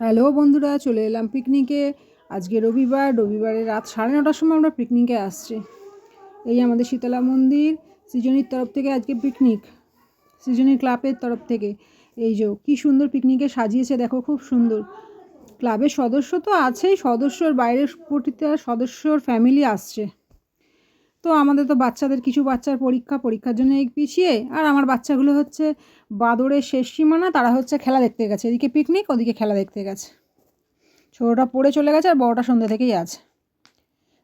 Hello বন্ধুরা, চলে এলাম পিকনিকে আজকে রবিবার রবিবারে রাত সাড়ে নটার সময় আমরা পিকনিকে আসছি। এই আমাদের শীতলা মন্দির, সৃজনীর তরফ থেকে আজকে পিকনিক সৃজনীর ক্লাবের তরফ থেকে। এই যে, কী সুন্দর পিকনিকে সাজিয়েছে, দেখো খুব সুন্দর। ক্লাবের সদস্য তো আছেই, সদস্যর বাইরের প্রতিটা সদস্যর ফ্যামিলি আসছে। তো আমাদের তো বাচ্চাদের কিছু বাচ্চার পরীক্ষা, পরীক্ষার জন্য পিছিয়ে। আর আমার বাচ্চাগুলো হচ্ছে বাদরের শেষ সীমানা, তারা হচ্ছে খেলা দেখতে গেছে। এদিকে পিকনিক ওদিকে খেলা দেখতে গেছে। ছোটোটা পড়ে চলে গেছে আর বড়টা সন্ধ্যে থেকেই আছে।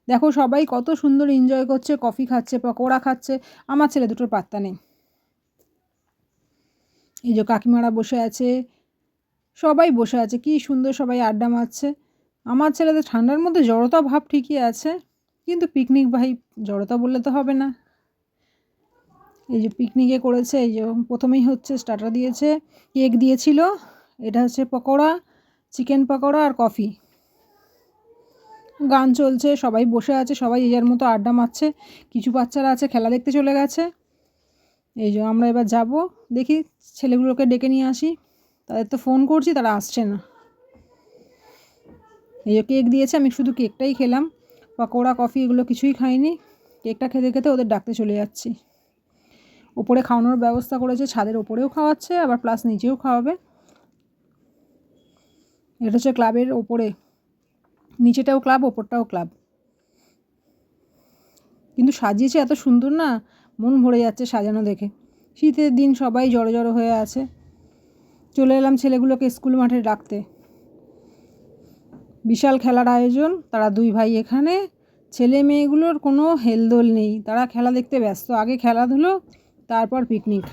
দেখো সবাই কত সুন্দর এনজয় করছে কফি খাচ্ছে, পকোড়া খাচ্ছে। আমার ছেলে দুটোর পাত্তা নেই। এই যে কাকিমারা বসে আছে, সবাই বসে আছে। কি সুন্দর সবাই আড্ডা মারছে। আমার ছেলেদের ঠান্ডার মধ্যে জড়তা ভাব ঠিকই আছে। কিন্তু পিকনিক ভাই, জড়তা বললে তো হবে না। এই যে পিকনিকে করেছে, এই যে প্রথমেই হচ্ছে স্টার্টার দিয়েছে কেক দিয়েছিল, এটা হচ্ছে পকোড়া চিকেন পকোড়া আর কফি গান চলছে, সবাই বসে আছে, সবাই যার মতো আড্ডা মারছে, কিছু বাচ্চারা আছে, খেলা দেখতে চলে গেছে। এই যে আমরা এবার যাব, দেখি ছেলেগুলোকে ডেকে নিয়ে আসি। তাদের তো ফোন করছি, তারা আসছে না। এই যে কেক দিয়েছে, আমি শুধু কেকটাই খেলাম। পকোড়া, কফি এগুলো কিছুই খাইনি। কেকটা খেতে খেতে ওদের ডাকতে চলে যাচ্ছি। ওপরে খাওয়ানোর ব্যবস্থা করেছে, ছাদের ওপরেও খাওয়াচ্ছে, আবার প্লাস নিচেও খাওয়াবে। এটা হচ্ছে ক্লাবের ওপরে নিচেটাও ক্লাব, ওপরটাও ক্লাব। কিন্তু সাজিয়েছে এত সুন্দর না, মন ভরে যাচ্ছে সাজানো দেখে। শীতের দিন সবাই জড়ো জড়ো হয়ে আছে। চলে এলাম ছেলেগুলোকে স্কুল মাঠে ডাকতে। বিশাল খেলার আয়োজন, তারা দুই ভাই এখানে। ছেলে মেয়েগুলোর কোনো হেলদোল নেই, তারা খেলা দেখতে ব্যস্ত। আগে খেলাধুলো, তারপর পিকনিক।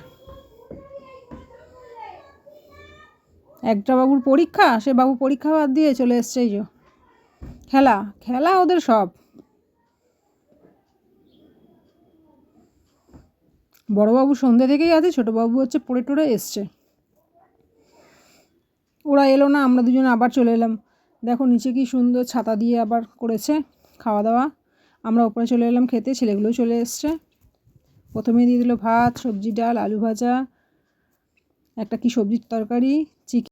একটা বাবুর পরীক্ষা, সে বাবু পরীক্ষা বাদ দিয়ে চলে এসছে এই খেলা খেলা ওদের সব। বড়োবাবু সন্ধ্যে থেকেই আছে, ছোটোবাবু হচ্ছে পড়ে টড়ে এসছে। ওরা এলো না, আমরা দুজন আবার চলে এলাম। দেখো নিচে কি সুন্দর ছাতা দিয়ে আবার করেছে খাওয়া দাওয়া আমরা ওপরে চলে এলাম খেতে ছেলেগুলো চলে এসছে। প্রথমে দিয়ে দিল ভাত, সবজি, ডাল, আলু ভাজা, একটা কি সবজির তরকারি, চিকেন